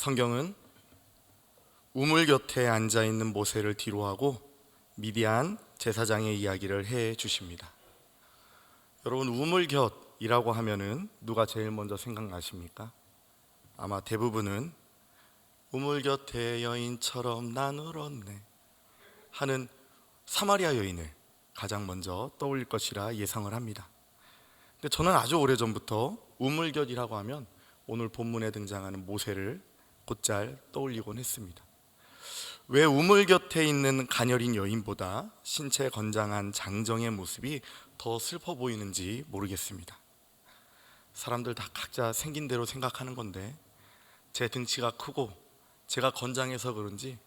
성경은 우물 곁에 앉아 있는 모세를 뒤로하고 미디안 제사장의 이야기를 해 주십니다. 여러분 우물 곁이라고 하면은 누가 제일 먼저 생각나십니까? 아마 대부분은 우물 곁에 여인처럼 난 울었네 하는 사마리아 여인을 가장 먼저 떠올릴 것이라 예상을 합니다. 근데 저는 아주 오래 전부터 우물 곁이라고 하면 오늘 본문에 등장하는 모세를 곧잘 떠올리곤 했습니다. 왜 우물 곁에 있는 가녀린 여인보다 신체 건장한 장정의 모습이 더 슬퍼 보이는지 모르겠습니다. 사람들 다 각자 생긴 대로 생각하는 건데 제 등치가 크고 제가 건장해서 그런지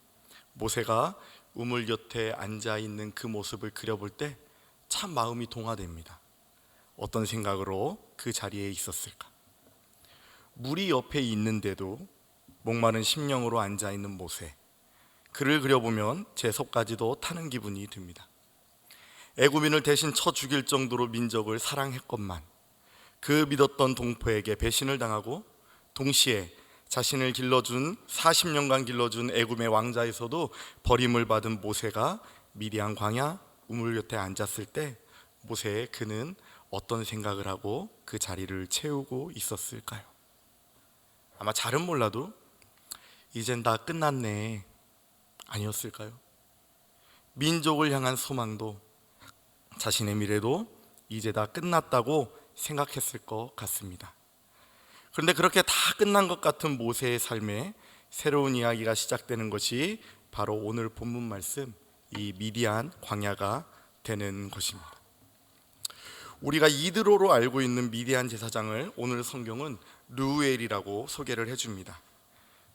모세가 우물 곁에 앉아 있는 그 모습을 그려볼 때 참 마음이 동화됩니다. 어떤 생각으로 그 자리에 있었을까? 물이 옆에 있는데도 목마른 심령으로 앉아 있는 모세. 그를 그려보면 제 속까지도 타는 기분이 듭니다. 애굽인을 대신 쳐 죽일 정도로 민족을 사랑했건만 그 믿었던 동포에게 배신을 당하고 동시에 자신을 길러준 40년간 길러준 애굽의 왕자에서도 버림을 받은 모세가 미디안 광야 우물 곁에 앉았을 때 모세의 그는 어떤 생각을 하고 그 자리를 채우고 있었을까요? 아마 잘은 몰라도 이젠 다 끝났네 아니었을까요? 민족을 향한 소망도 자신의 미래도 이제 다 끝났다고 생각했을 것 같습니다. 그런데 그렇게 다 끝난 것 같은 모세의 삶에 새로운 이야기가 시작되는 것이 바로 오늘 본문 말씀 이 미디안 광야가 되는 것입니다. 우리가 이드로로 알고 있는 미디안 제사장을 오늘 성경은 루엘이라고 소개를 해줍니다.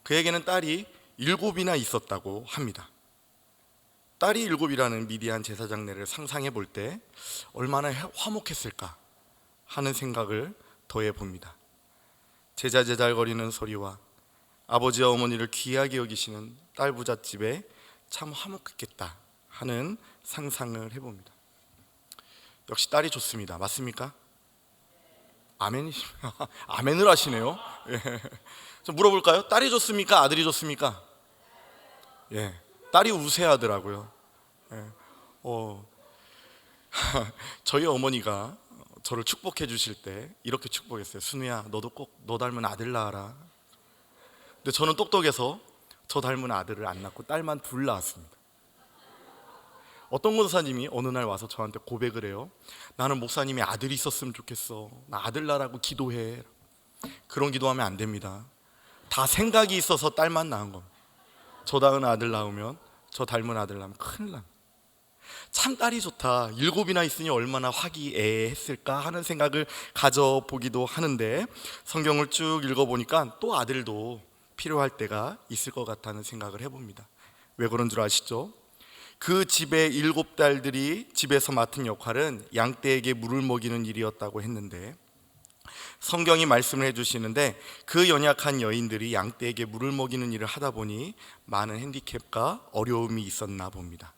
그에게는 딸이 일곱이나 있었다고 합니다. 딸이 일곱이라는 미디안 제사장네를 상상해 볼 때 얼마나 화목했을까 하는 생각을 더해 봅니다. 제자제잘거리는 소리와 아버지와 어머니를 귀하게 여기시는 딸 부잣집에 참 화목했겠다 하는 상상을 해봅니다. 역시 딸이 좋습니다. 맞습니까? 아멘이 아멘을 하시네요. 예. 좀 물어볼까요? 딸이 좋습니까? 아들이 좋습니까? 예, 딸이 우세하더라고요. 예. 어, 저희 어머니가 저를 축복해 주실 때 이렇게 축복했어요. 순우야, 너도 꼭 너 닮은 아들 낳아라. 근데 저는 똑똑해서 저 닮은 아들을 안 낳고 딸만 둘 낳았습니다. 어떤 목사님이 어느 날 와서 저한테 고백을 해요. 나는 목사님이 아들이 있었으면 좋겠어. 나 아들 낳으라고 기도해. 그런 기도하면 안 됩니다. 다 생각이 있어서 딸만 낳은 겁니다. 저 닮은 아들 낳으면 저 닮은 아들 낳으면 큰일 납니다. 참 딸이 좋다. 일곱이나 있으니 얼마나 화기애애했을까 하는 생각을 가져보기도 하는데 성경을 쭉 읽어보니까 또 아들도 필요할 때가 있을 것 같다는 생각을 해봅니다. 왜 그런 줄 아시죠? 그 집의 일곱 딸들이 집에서 맡은 역할은 양떼에게 물을 먹이는 일이었다고 했는데 성경이 말씀을 해주시는데 그 연약한 여인들이 양떼에게 물을 먹이는 일을 하다 보니 많은 핸디캡과 어려움이 있었나 봅니다.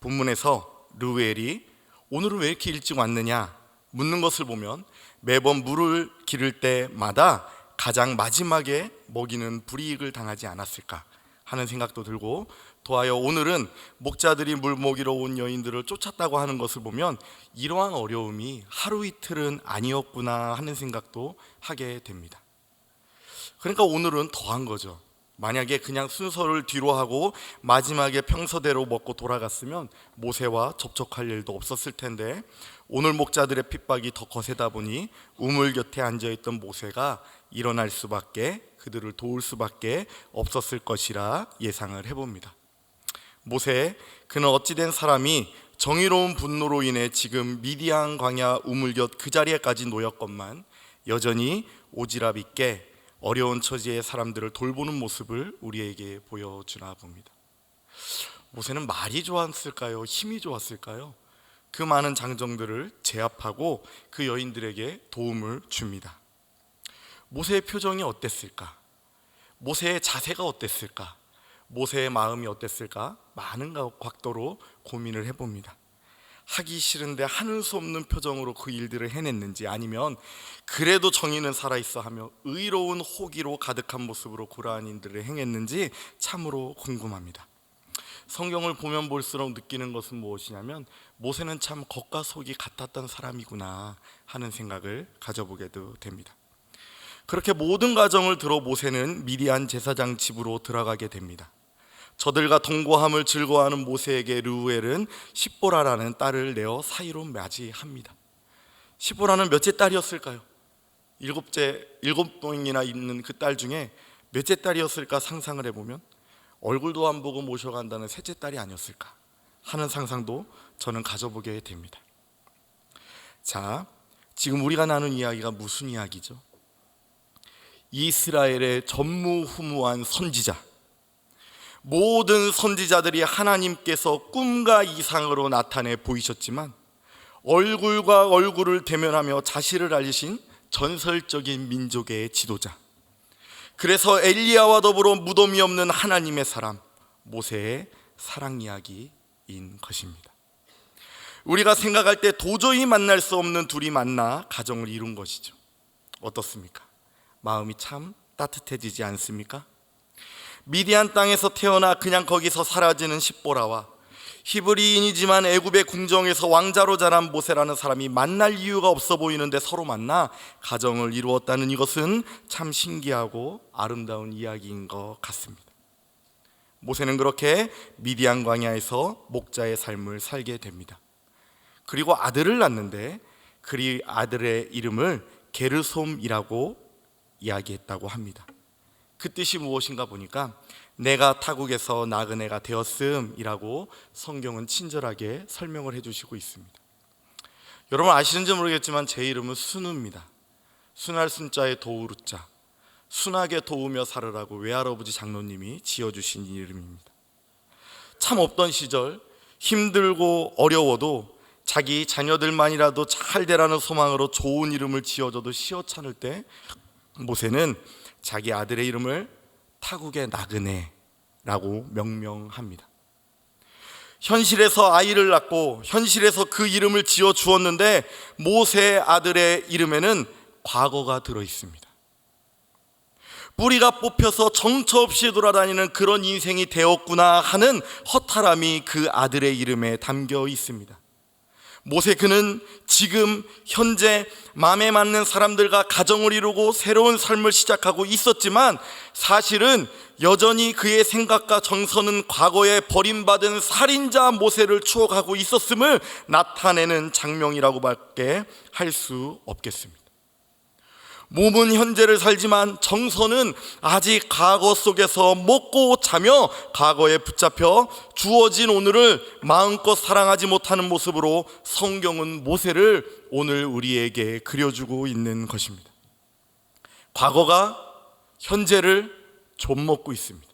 본문에서 르우엘이 오늘은 왜 이렇게 일찍 왔느냐 묻는 것을 보면 매번 물을 기를 때마다 가장 마지막에 먹이는 불이익을 당하지 않았을까 하는 생각도 들고 더하여 오늘은 목자들이 물 먹이러 온 여인들을 쫓았다고 하는 것을 보면 이러한 어려움이 하루 이틀은 아니었구나 하는 생각도 하게 됩니다. 그러니까 오늘은 더한 거죠. 만약에 그냥 순서를 뒤로 하고 마지막에 평소대로 먹고 돌아갔으면 모세와 접촉할 일도 없었을 텐데 오늘 목자들의 핍박이 더 거세다 보니 우물 곁에 앉아 있던 모세가 일어날 수밖에 그들을 도울 수밖에 없었을 것이라 예상을 해봅니다. 모세 그는 어찌된 사람이 정의로운 분노로 인해 지금 미디안 광야 우물 곁 그 자리에까지 놓였건만 여전히 오지랖 있게 어려운 처지의 사람들을 돌보는 모습을 우리에게 보여주나 봅니다. 모세는 말이 좋았을까요? 힘이 좋았을까요? 그 많은 장정들을 제압하고 그 여인들에게 도움을 줍니다. 모세의 표정이 어땠을까? 모세의 자세가 어땠을까? 모세의 마음이 어땠을까? 많은 각도로 고민을 해봅니다. 하기 싫은데 하는 수 없는 표정으로 그 일들을 해냈는지 아니면 그래도 정의는 살아있어 하며 의로운 호기로 가득한 모습으로 고라한 일들을 행했는지 참으로 궁금합니다. 성경을 보면 볼수록 느끼는 것은 무엇이냐면 모세는 참 겉과 속이 같았던 사람이구나 하는 생각을 가져보게도 됩니다. 그렇게 모든 과정을 들어 모세는 미디안 제사장 집으로 들어가게 됩니다. 저들과 동거함을 즐거워하는 모세에게 르우엘은 십보라라는 딸을 내어 사이로 맞이합니다. 십보라는 몇째 딸이었을까요? 일곱째 일곱 동이나 있는 그 딸 중에 몇째 딸이었을까 상상을 해보면 얼굴도 안 보고 모셔간다는 셋째 딸이 아니었을까 하는 상상도 저는 가져보게 됩니다. 자, 지금 우리가 나눈 이야기가 무슨 이야기죠? 이스라엘의 전무후무한 선지자 모든 선지자들이 하나님께서 꿈과 이상으로 나타내 보이셨지만 얼굴과 얼굴을 대면하며 자신을 알리신 전설적인 민족의 지도자 그래서 엘리야와 더불어 무덤이 없는 하나님의 사람 모세의 사랑 이야기인 것입니다. 우리가 생각할 때 도저히 만날 수 없는 둘이 만나 가정을 이룬 것이죠. 어떻습니까? 마음이 참 따뜻해지지 않습니까? 미디안 땅에서 태어나 그냥 거기서 사라지는 십보라와 히브리인이지만 애굽의 궁정에서 왕자로 자란 모세라는 사람이 만날 이유가 없어 보이는데 서로 만나 가정을 이루었다는 이것은 참 신기하고 아름다운 이야기인 것 같습니다. 모세는 그렇게 미디안 광야에서 목자의 삶을 살게 됩니다. 그리고 아들을 낳는데 그리 아들의 이름을 게르솜이라고 이야기했다고 합니다. 그 뜻이 무엇인가 보니까 내가 타국에서 나그네가 되었음이라고 성경은 친절하게 설명을 해주시고 있습니다. 여러분 아시는지 모르겠지만 제 이름은 순우입니다. 순할 순자의 도우루자, 순하게 도우며 살으라고 외할아버지 장로님이 지어주신 이름입니다. 참 없던 시절 힘들고 어려워도 자기 자녀들만이라도 잘 되라는 소망으로 좋은 이름을 지어줘도 시어찮을 때 모세는 자기 아들의 이름을 타국의 나그네라고 명명합니다. 현실에서 아이를 낳고 현실에서 그 이름을 지어 주었는데 모세 아들의 이름에는 과거가 들어 있습니다. 뿌리가 뽑혀서 정처 없이 돌아다니는 그런 인생이 되었구나 하는 허탈함이 그 아들의 이름에 담겨 있습니다. 모세 그는 지금 현재 마음에 맞는 사람들과 가정을 이루고 새로운 삶을 시작하고 있었지만 사실은 여전히 그의 생각과 정서는 과거에 버림받은 살인자 모세를 추억하고 있었음을 나타내는 장면이라고밖에 할 수 없겠습니다. 몸은 현재를 살지만 정서는 아직 과거 속에서 먹고 자며 과거에 붙잡혀 주어진 오늘을 마음껏 사랑하지 못하는 모습으로 성경은 모세를 오늘 우리에게 그려주고 있는 것입니다. 과거가 현재를 좀먹고 있습니다.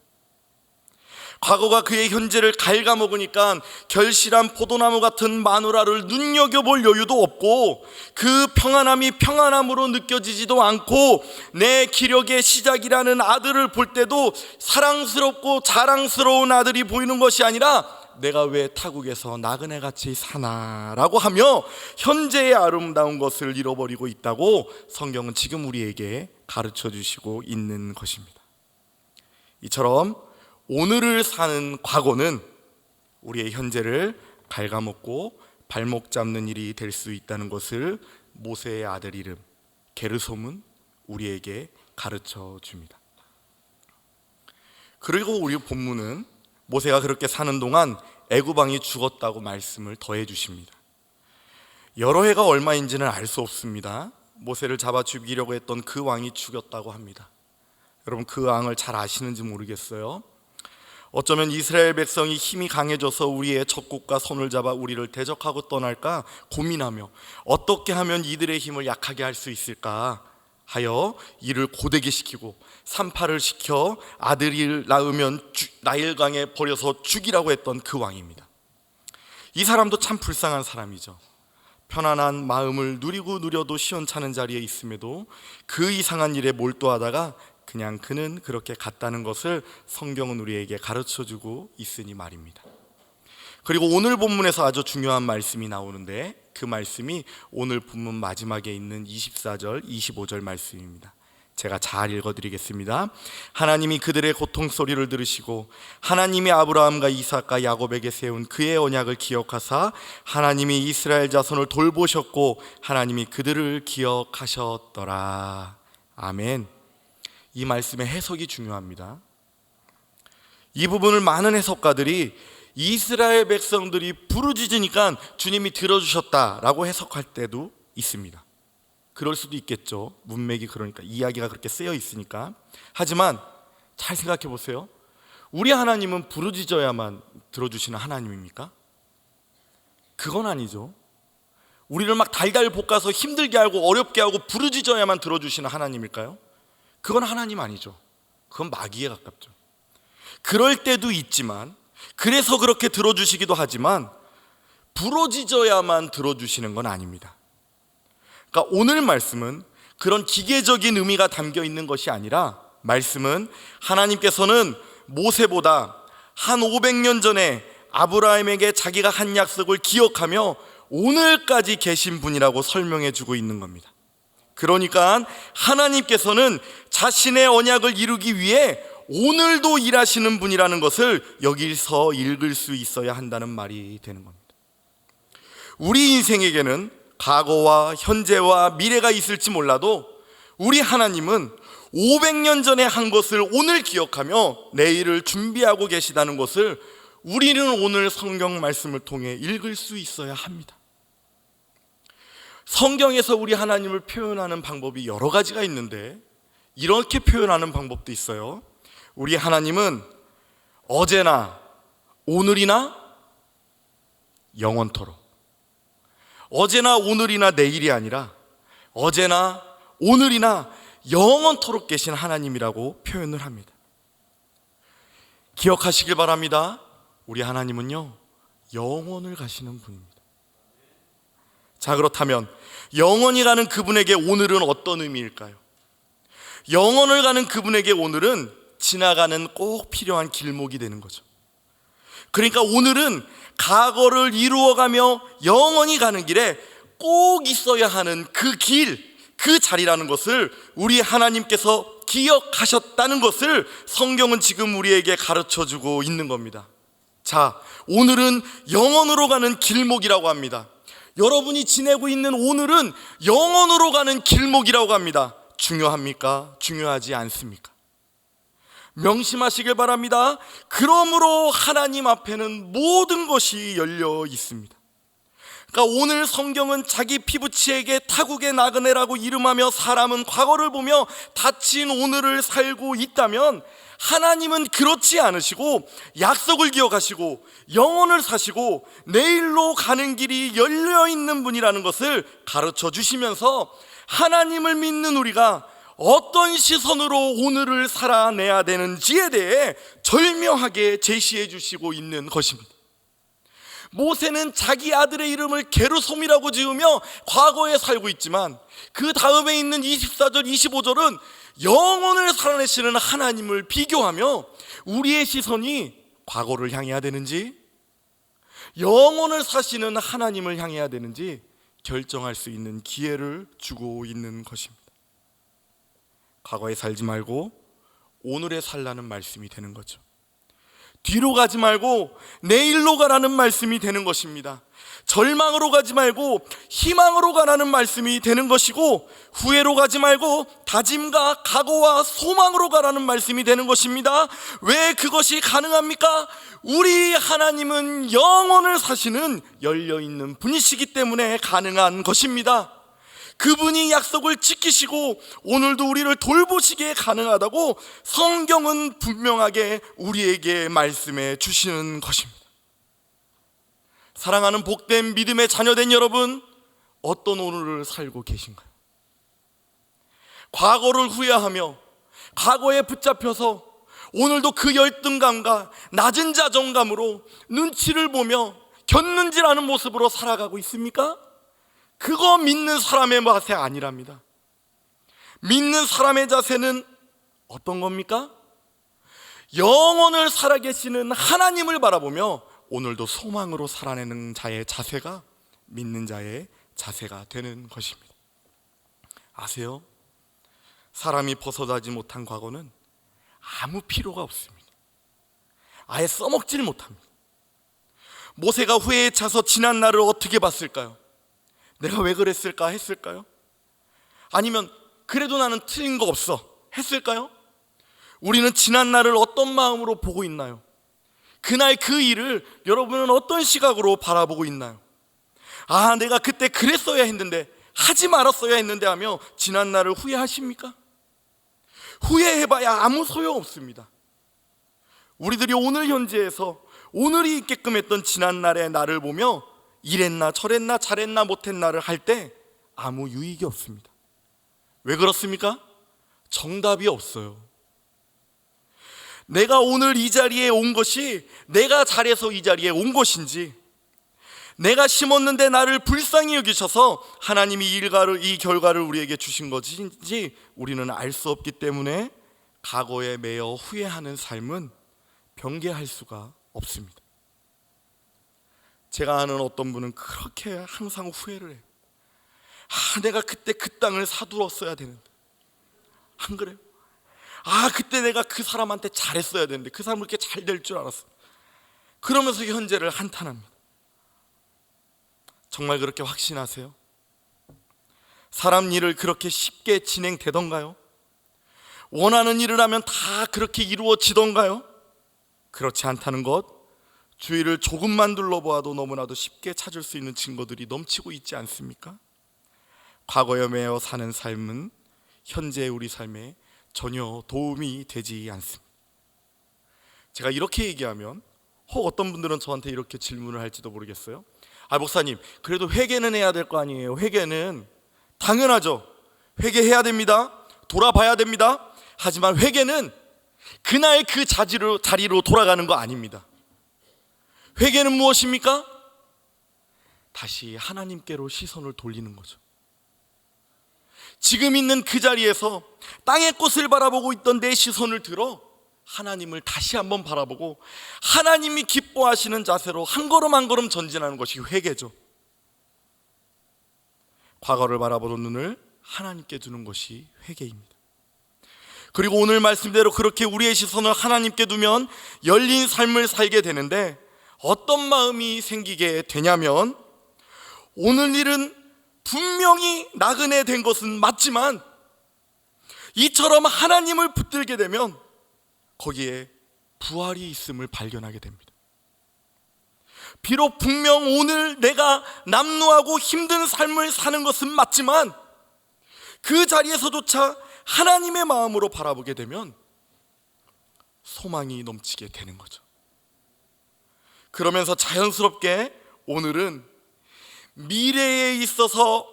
과거가 그의 현재를 갉아먹으니까 결실한 포도나무 같은 마누라를 눈여겨볼 여유도 없고 그 평안함이 평안함으로 느껴지지도 않고 내 기력의 시작이라는 아들을 볼 때도 사랑스럽고 자랑스러운 아들이 보이는 것이 아니라 내가 왜 타국에서 나그네 같이 사나라고 하며 현재의 아름다운 것을 잃어버리고 있다고 성경은 지금 우리에게 가르쳐 주시고 있는 것입니다. 이처럼 오늘을 사는 과거는 우리의 현재를 갉아먹고 발목 잡는 일이 될 수 있다는 것을 모세의 아들 이름 게르솜은 우리에게 가르쳐 줍니다. 그리고 우리 본문은 모세가 그렇게 사는 동안 애굽왕이 죽었다고 말씀을 더해 주십니다. 여러 해가 얼마인지는 알 수 없습니다. 모세를 잡아 죽이려고 했던 그 왕이 죽였다고 합니다. 여러분 그 왕을 잘 아시는지 모르겠어요. 어쩌면 이스라엘 백성이 힘이 강해져서 우리의 적국과 손을 잡아 우리를 대적하고 떠날까 고민하며 어떻게 하면 이들의 힘을 약하게 할 수 있을까 하여 이를 고되게 시키고 산파를 시켜 아들을 낳으면 나일강에 버려서 죽이라고 했던 그 왕입니다. 이 사람도 참 불쌍한 사람이죠. 편안한 마음을 누리고 누려도 시원찮은 자리에 있음에도 그 이상한 일에 몰두하다가 그냥 그는 그렇게 갔다는 것을 성경은 우리에게 가르쳐 주고 있으니 말입니다. 그리고 오늘 본문에서 아주 중요한 말씀이 나오는데 그 말씀이 오늘 본문 마지막에 있는 24절, 25절 말씀입니다. 제가 잘 읽어드리겠습니다. 하나님이 그들의 고통 소리를 들으시고 하나님이 아브라함과 이삭과 야곱에게 세운 그의 언약을 기억하사 하나님이 이스라엘 자손을 돌보셨고 하나님이 그들을 기억하셨더라. 아멘. 이 말씀의 해석이 중요합니다. 이 부분을 많은 해석가들이 이스라엘 백성들이 부르짖으니까 주님이 들어주셨다라고 해석할 때도 있습니다. 그럴 수도 있겠죠. 문맥이 그러니까 이야기가 그렇게 쓰여 있으니까. 하지만 잘 생각해 보세요. 우리 하나님은 부르짖어야만 들어주시는 하나님입니까? 그건 아니죠. 우리를 막 달달 볶아서 힘들게 하고 어렵게 하고 부르짖어야만 들어주시는 하나님일까요? 그건 하나님 아니죠. 그건 마귀에 가깝죠. 그럴 때도 있지만 그래서 그렇게 들어주시기도 하지만 부러지져야만 들어주시는 건 아닙니다. 그러니까 오늘 말씀은 그런 기계적인 의미가 담겨 있는 것이 아니라 말씀은 하나님께서는 모세보다 한 500년 전에 아브라함에게 자기가 한 약속을 기억하며 오늘까지 계신 분이라고 설명해 주고 있는 겁니다. 그러니까 하나님께서는 자신의 언약을 이루기 위해 오늘도 일하시는 분이라는 것을 여기서 읽을 수 있어야 한다는 말이 되는 겁니다. 우리 인생에게는 과거와 현재와 미래가 있을지 몰라도 우리 하나님은 500년 전에 한 것을 오늘 기억하며 내일을 준비하고 계시다는 것을 우리는 오늘 성경 말씀을 통해 읽을 수 있어야 합니다. 성경에서 우리 하나님을 표현하는 방법이 여러 가지가 있는데 이렇게 표현하는 방법도 있어요. 우리 하나님은 어제나 오늘이나 영원토록 어제나 오늘이나 내일이 아니라 어제나 오늘이나 영원토록 계신 하나님이라고 표현을 합니다. 기억하시길 바랍니다. 우리 하나님은요, 영원을 가시는 분입니다. 자, 그렇다면 영원히 가는 그분에게 오늘은 어떤 의미일까요? 영원을 가는 그분에게 오늘은 지나가는 꼭 필요한 길목이 되는 거죠. 그러니까 오늘은 과거를 이루어가며 영원히 가는 길에 꼭 있어야 하는 그 길, 그 자리라는 것을 우리 하나님께서 기억하셨다는 것을 성경은 지금 우리에게 가르쳐 주고 있는 겁니다. 자, 오늘은 영원으로 가는 길목이라고 합니다. 여러분이 지내고 있는 오늘은 영원으로 가는 길목이라고 합니다. 중요합니까? 중요하지 않습니까? 명심하시길 바랍니다. 그러므로 하나님 앞에는 모든 것이 열려 있습니다. 그러니까 오늘 성경은 자기 피부치에게 타국의 나그네라고 이름하며 사람은 과거를 보며 다친 오늘을 살고 있다면 하나님은 그렇지 않으시고 약속을 기억하시고 영혼을 사시고 내일로 가는 길이 열려 있는 분이라는 것을 가르쳐 주시면서 하나님을 믿는 우리가 어떤 시선으로 오늘을 살아내야 되는지에 대해 절묘하게 제시해 주시고 있는 것입니다. 모세는 자기 아들의 이름을 게르솜이라고 지으며 과거에 살고 있지만 그 다음에 있는 24절, 25절은 영혼을 살아내시는 하나님을 비교하며 우리의 시선이 과거를 향해야 되는지 영혼을 사시는 하나님을 향해야 되는지 결정할 수 있는 기회를 주고 있는 것입니다. 과거에 살지 말고 오늘에 살라는 말씀이 되는 거죠. 뒤로 가지 말고 내일로 가라는 말씀이 되는 것입니다. 절망으로 가지 말고 희망으로 가라는 말씀이 되는 것이고 후회로 가지 말고 다짐과 각오와 소망으로 가라는 말씀이 되는 것입니다. 왜 그것이 가능합니까? 우리 하나님은 영원을 사시는 열려 있는 분이시기 때문에 가능한 것입니다. 그분이 약속을 지키시고 오늘도 우리를 돌보시기에 가능하다고 성경은 분명하게 우리에게 말씀해 주시는 것입니다. 사랑하는 복된 믿음의 자녀된 여러분, 어떤 오늘을 살고 계신가요? 과거를 후회하며 과거에 붙잡혀서 오늘도 그 열등감과 낮은 자존감으로 눈치를 보며 견는지라는 모습으로 살아가고 있습니까? 그거 믿는 사람의 자세 아니랍니다. 믿는 사람의 자세는 어떤 겁니까? 영원을 살아계시는 하나님을 바라보며 오늘도 소망으로 살아내는 자의 자세가 믿는 자의 자세가 되는 것입니다. 아세요? 사람이 벗어나지 못한 과거는 아무 필요가 없습니다. 아예 써먹질 못합니다. 모세가 후회에 차서 지난 날을 어떻게 봤을까요? 내가 왜 그랬을까 했을까요? 아니면 그래도 나는 틀린 거 없어 했을까요? 우리는 지난 날을 어떤 마음으로 보고 있나요? 그날 그 일을 여러분은 어떤 시각으로 바라보고 있나요? 아, 내가 그때 그랬어야 했는데, 하지 말았어야 했는데 하며 지난 날을 후회하십니까? 후회해봐야 아무 소용 없습니다. 우리들이 오늘 현재에서 오늘이 있게끔 했던 지난 날의 나를 보며 이랬나 저랬나 잘했나 못했나를 할 때 아무 유익이 없습니다. 왜 그렇습니까? 정답이 없어요. 내가 오늘 이 자리에 온 것이 내가 잘해서 이 자리에 온 것인지 내가 심었는데 나를 불쌍히 여기셔서 하나님이 이 일가를 이 결과를 우리에게 주신 것인지 우리는 알 수 없기 때문에 과거에 매여 후회하는 삶은 변개할 수가 없습니다. 제가 아는 어떤 분은 그렇게 항상 후회를 해요. 아, 내가 그때 그 땅을 사두었어야 되는데. 안 그래요? 아, 그때 내가 그 사람한테 잘했어야 되는데 그 사람 그렇게 잘 될 줄 알았어. 그러면서 현재를 한탄합니다. 정말 그렇게 확신하세요? 사람 일을 그렇게 쉽게 진행되던가요? 원하는 일을 하면 다 그렇게 이루어지던가요? 그렇지 않다는 것, 주위를 조금만 둘러보아도 너무나도 쉽게 찾을 수 있는 증거들이 넘치고 있지 않습니까? 과거에 매여 사는 삶은 현재 우리 삶에 전혀 도움이 되지 않습니다. 제가 이렇게 얘기하면 혹 어떤 분들은 저한테 이렇게 질문을 할지도 모르겠어요. 아 목사님, 그래도 회개는 해야 될 거 아니에요. 회개는 당연하죠. 회개해야 됩니다. 돌아봐야 됩니다. 하지만 회개는 그날 그 자리로, 자리로 돌아가는 거 아닙니다. 회개는 무엇입니까? 다시 하나님께로 시선을 돌리는 거죠. 지금 있는 그 자리에서 땅의 꽃을 바라보고 있던 내 시선을 들어 하나님을 다시 한번 바라보고 하나님이 기뻐하시는 자세로 한 걸음 한 걸음 전진하는 것이 회개죠. 과거를 바라보는 눈을 하나님께 두는 것이 회개입니다. 그리고 오늘 말씀대로 그렇게 우리의 시선을 하나님께 두면 열린 삶을 살게 되는데 어떤 마음이 생기게 되냐면 오늘 일은 분명히 나그네 된 것은 맞지만 이처럼 하나님을 붙들게 되면 거기에 부활이 있음을 발견하게 됩니다. 비록 분명 오늘 내가 남루하고 힘든 삶을 사는 것은 맞지만 그 자리에서조차 하나님의 마음으로 바라보게 되면 소망이 넘치게 되는 거죠. 그러면서 자연스럽게 오늘은 미래에 있어서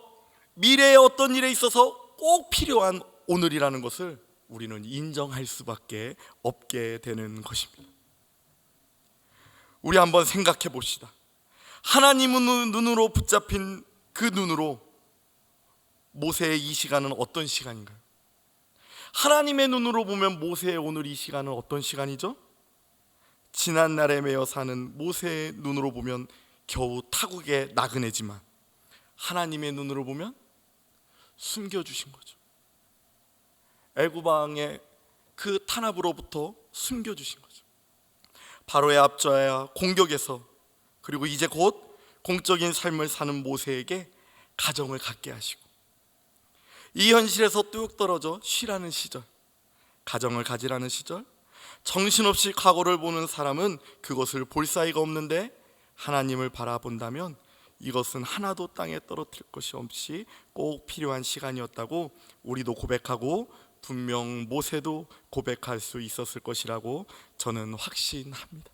미래의 어떤 일에 있어서 꼭 필요한 오늘이라는 것을 우리는 인정할 수밖에 없게 되는 것입니다. 우리 한번 생각해 봅시다. 하나님의 눈으로 붙잡힌 그 눈으로 모세의 이 시간은 어떤 시간인가요? 하나님의 눈으로 보면 모세의 오늘 이 시간은 어떤 시간이죠? 지난 날에 매여 사는 모세의 눈으로 보면 겨우 타국의 나그네지만 하나님의 눈으로 보면 숨겨 주신 거죠. 애굽 왕의 그 탄압으로부터 숨겨 주신 거죠. 바로의 압좌야 공격에서 그리고 이제 곧 공적인 삶을 사는 모세에게 가정을 갖게 하시고 이 현실에서 뚝 떨어져 쉬라는 시절, 가정을 가지라는 시절, 정신없이 과거를 보는 사람은 그것을 볼 사이가 없는데 하나님을 바라본다면 이것은 하나도 땅에 떨어뜨릴 것이 없이 꼭 필요한 시간이었다고 우리도 고백하고 분명 모세도 고백할 수 있었을 것이라고 저는 확신합니다.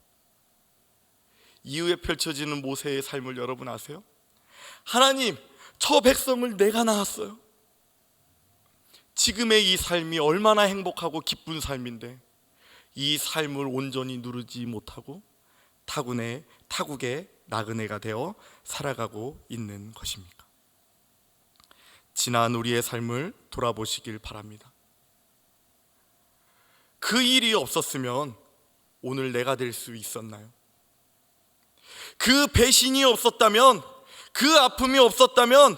이후에 펼쳐지는 모세의 삶을 여러분 아세요? 하나님, 저 백성을 내가 낳았어요. 지금의 이 삶이 얼마나 행복하고 기쁜 삶인데 이 삶을 온전히 누르지 못하고 타군의 타국의 나그네가 되어 살아가고 있는 것입니까? 지난 우리의 삶을 돌아보시길 바랍니다. 그 일이 없었으면 오늘 내가 될 수 있었나요? 그 배신이 없었다면, 그 아픔이 없었다면,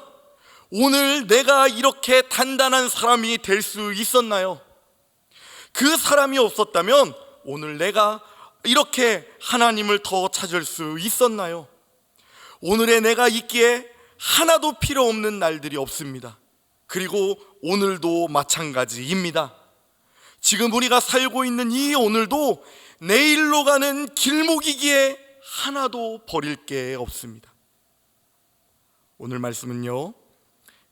오늘 내가 이렇게 단단한 사람이 될 수 있었나요? 그 사람이 없었다면, 오늘 내가 이렇게 하나님을 더 찾을 수 있었나요? 오늘의 내가 있기에 하나도 필요 없는 날들이 없습니다. 그리고 오늘도 마찬가지입니다. 지금 우리가 살고 있는 이 오늘도 내일로 가는 길목이기에 하나도 버릴 게 없습니다. 오늘 말씀은요,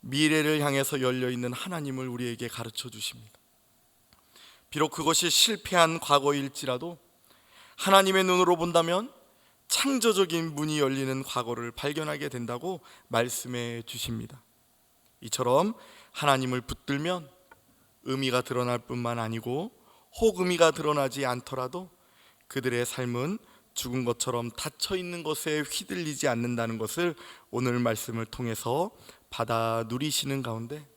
미래를 향해서 열려 있는 하나님을 우리에게 가르쳐 주십니다. 비록 그것이 실패한 과거일지라도 하나님의 눈으로 본다면 창조적인 문이 열리는 과거를 발견하게 된다고 말씀해 주십니다. 이처럼 하나님을 붙들면 의미가 드러날 뿐만 아니고 혹 의미가 드러나지 않더라도 그들의 삶은 죽은 것처럼 닫혀 있는 것에 휘둘리지 않는다는 것을 오늘 말씀을 통해서 받아 누리시는 가운데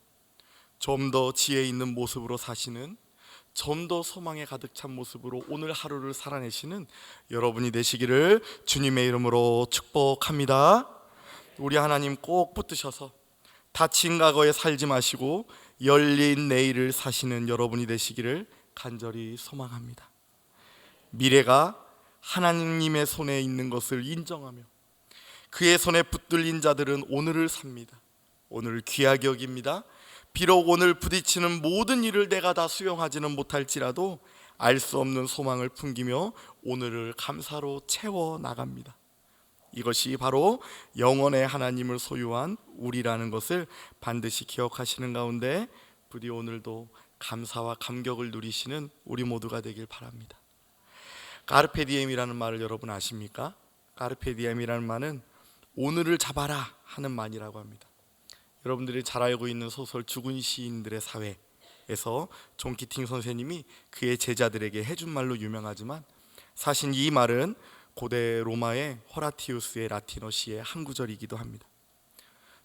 좀 더 지혜 있는 모습으로 사시는 좀 더 소망에 가득 찬 모습으로 오늘 하루를 살아내시는 여러분이 되시기를 주님의 이름으로 축복합니다. 우리 하나님 꼭 붙드셔서 다친 과거에 살지 마시고 열린 내일을 사시는 여러분이 되시기를 간절히 소망합니다. 미래가 하나님의 손에 있는 것을 인정하며 그의 손에 붙들린 자들은 오늘을 삽니다. 오늘 귀하게 여깁니다. 비록 오늘 부딪히는 모든 일을 내가 다 수용하지는 못할지라도 알 수 없는 소망을 풍기며 오늘을 감사로 채워 나갑니다. 이것이 바로 영원의 하나님을 소유한 우리라는 것을 반드시 기억하시는 가운데 부디 오늘도 감사와 감격을 누리시는 우리 모두가 되길 바랍니다. 까르페디엠이라는 말을 여러분 아십니까? 까르페디엠이라는 말은 오늘을 잡아라 하는 말이라고 합니다. 여러분들이 잘 알고 있는 소설 죽은 시인들의 사회에서 존 키팅 선생님이 그의 제자들에게 해준 말로 유명하지만 사실 이 말은 고대 로마의 호라티우스의 라틴어 시의 한 구절이기도 합니다.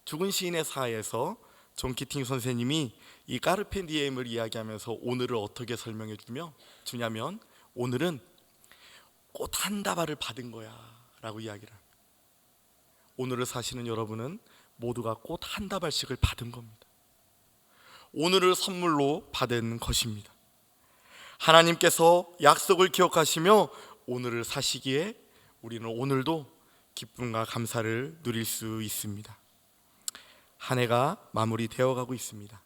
죽은 시인의 사회에서 존 키팅 선생님이 이 까르펜디엠을 이야기하면서 오늘을 어떻게 설명해 주며 주냐면 오늘은 꽃 한 다발을 받은 거야라고 이야기를 합니다. 오늘을 사시는 여러분은 모두가 꽃 한 다발씩을 받은 겁니다. 오늘을 선물로 받은 것입니다. 하나님께서 약속을 기억하시며 오늘을 사시기에 우리는 오늘도 기쁨과 감사를 누릴 수 있습니다. 한 해가 마무리되어 가고 있습니다.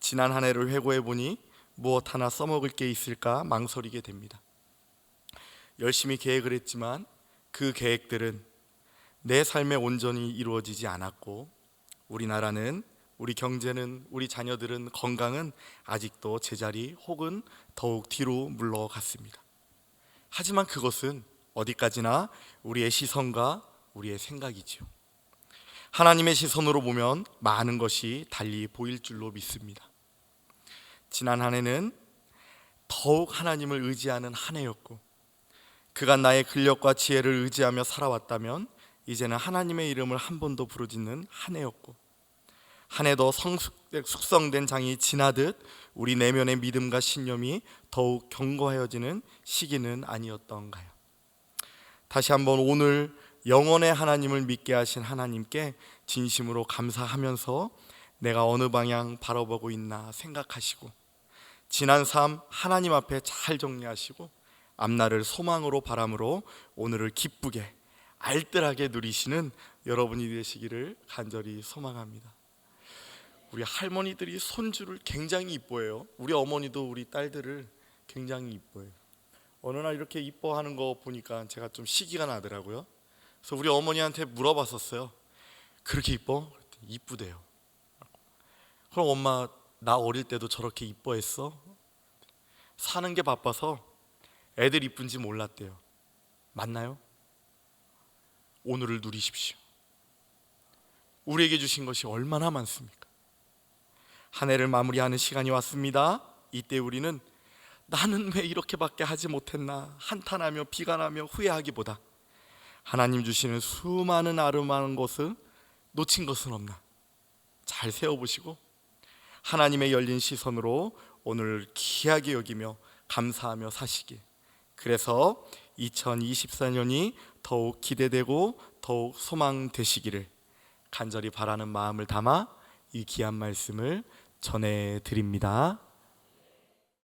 지난 한 해를 회고해 보니 무엇 하나 써먹을 게 있을까 망설이게 됩니다. 열심히 계획을 했지만 그 계획들은 내 삶에 온전히 이루어지지 않았고 우리나라는 우리 경제는 우리 자녀들은 건강은 아직도 제자리 혹은 더욱 뒤로 물러갔습니다. 하지만 그것은 어디까지나 우리의 시선과 우리의 생각이지요. 하나님의 시선으로 보면 많은 것이 달리 보일 줄로 믿습니다. 지난 한 해는 더욱 하나님을 의지하는 한 해였고 그간 나의 근력과 지혜를 의지하며 살아왔다면 이제는 하나님의 이름을 한 번도 부르짖는 한 해였고 한 해 더 숙성된 장이 지나듯 우리 내면의 믿음과 신념이 더욱 견고해지는 시기는 아니었던가요? 다시 한번 오늘 영원의 하나님을 믿게 하신 하나님께 진심으로 감사하면서 내가 어느 방향 바라보고 있나 생각하시고 지난 삶 하나님 앞에 잘 정리하시고 앞날을 소망으로 바람으로 오늘을 기쁘게 알뜰하게 누리시는 여러분이 되시기를 간절히 소망합니다. 우리 할머니들이 손주를 굉장히 이뻐해요. 우리 어머니도 우리 딸들을 굉장히 이뻐해요. 어느 날 이렇게 이뻐하는 거 보니까 제가 좀 시기가 나더라고요. 그래서 우리 어머니한테 물어봤었어요. 그렇게 이뻐? 이쁘대요. 그럼 엄마 나 어릴 때도 저렇게 이뻐했어? 사는 게 바빠서 애들 이쁜지 몰랐대요. 맞나요? 오늘을 누리십시오. 우리에게 주신 것이 얼마나 많습니까? 한 해를 마무리하는 시간이 왔습니다. 이때 우리는 나는 왜 이렇게밖에 하지 못했나 한탄하며 비관하며 후회하기보다 하나님 주시는 수많은 아름다운 것을 놓친 것은 없나 잘 세워보시고 하나님의 열린 시선으로 오늘 귀하게 여기며 감사하며 사시길 그래서 2024년이 더욱 기대되고 더욱 소망되시기를 간절히 바라는 마음을 담아 이 귀한 말씀을 전해 드립니다.